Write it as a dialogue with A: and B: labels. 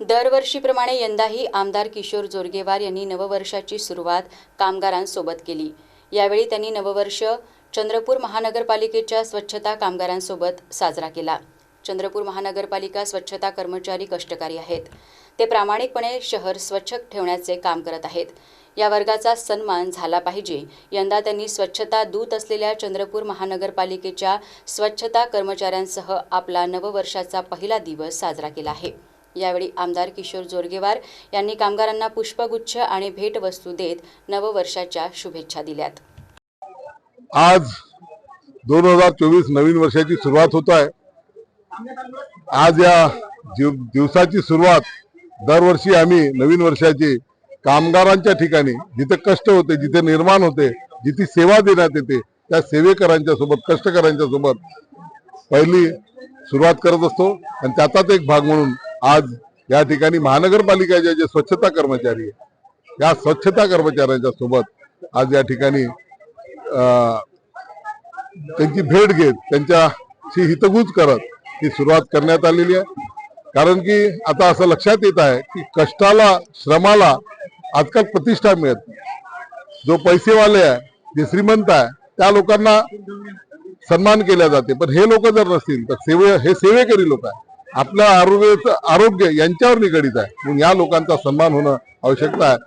A: दरवर्षीप्रमाणे यंदाही आमदार किशोर जोरगेवार यांनी नववर्षाची सुरुवात कामगारांसोबत केली. यावेळी त्यांनी नववर्ष चंद्रपूर महानगरपालिकेच्या स्वच्छता कामगारांसोबत साजरा केला. चंद्रपूर महानगरपालिका स्वच्छता कर्मचारी कष्टकारी आहेत. ते प्रामाणिकपणे शहर स्वच्छ ठेवण्याचे काम करत आहेत. या वर्गाचा सन्मान झाला पाहिजे. यंदा त्यांनी स्वच्छता दूत असलेल्या चंद्रपूर महानगरपालिकेच्या स्वच्छता कर्मचाऱ्यांसह आपला नववर्षाचा पहिला दिवस साजरा केला आहे. यावेळी आमदार किशोर जोरगेवार यांनी कामगारांना पुष्पगुच्छ आणि भेटवस्तू देत नववर्षाच्या शुभेच्छा दिल्यात.
B: आज दोन हजार चोवीस नवीन वर्षाची सुरुवात होत आहे. आज या दिव- दिवसाची सुरुवात दरवर्षी आम्ही नवीन वर्षाची कामगारांच्या ठिकाणी जिथे कष्ट होते जिथे निर्माण होते जिथे सेवा देण्यात येते त्या सेवेकरांच्या सोबत कष्टकऱ्यांच्या सोबत पहिली सुरुवात करत असतो. आणि त्याचाच एक भाग म्हणून आज या ठिकाणी महानगरपालिकेचे जे स्वच्छता कर्मचारी आहे या स्वच्छता कर्मचाऱ्यांच्या सोबत आज या ठिकाणी अं, त्यांची भेट घेत त्यांच्याशी हितगुज करत ही सुरुवात करण्यात आलेली आहे. कारण की आता असं लक्षात येत आहे की कष्टाला श्रमाला आजकाल प्रतिष्ठा मिळत नाही. जो पैसेवाले आहे जे श्रीमंत आहे त्या लोकांना सन्मान केला जाते. पण हे लोक जर नसतील तर सेवे हे सेवेकरी लोक आहे आपल्या आरोग्याचं आरोग्य यांच्यावर निगडित आहे. म्हणून या लोकांचा सन्मान होणं आवश्यकता आहे.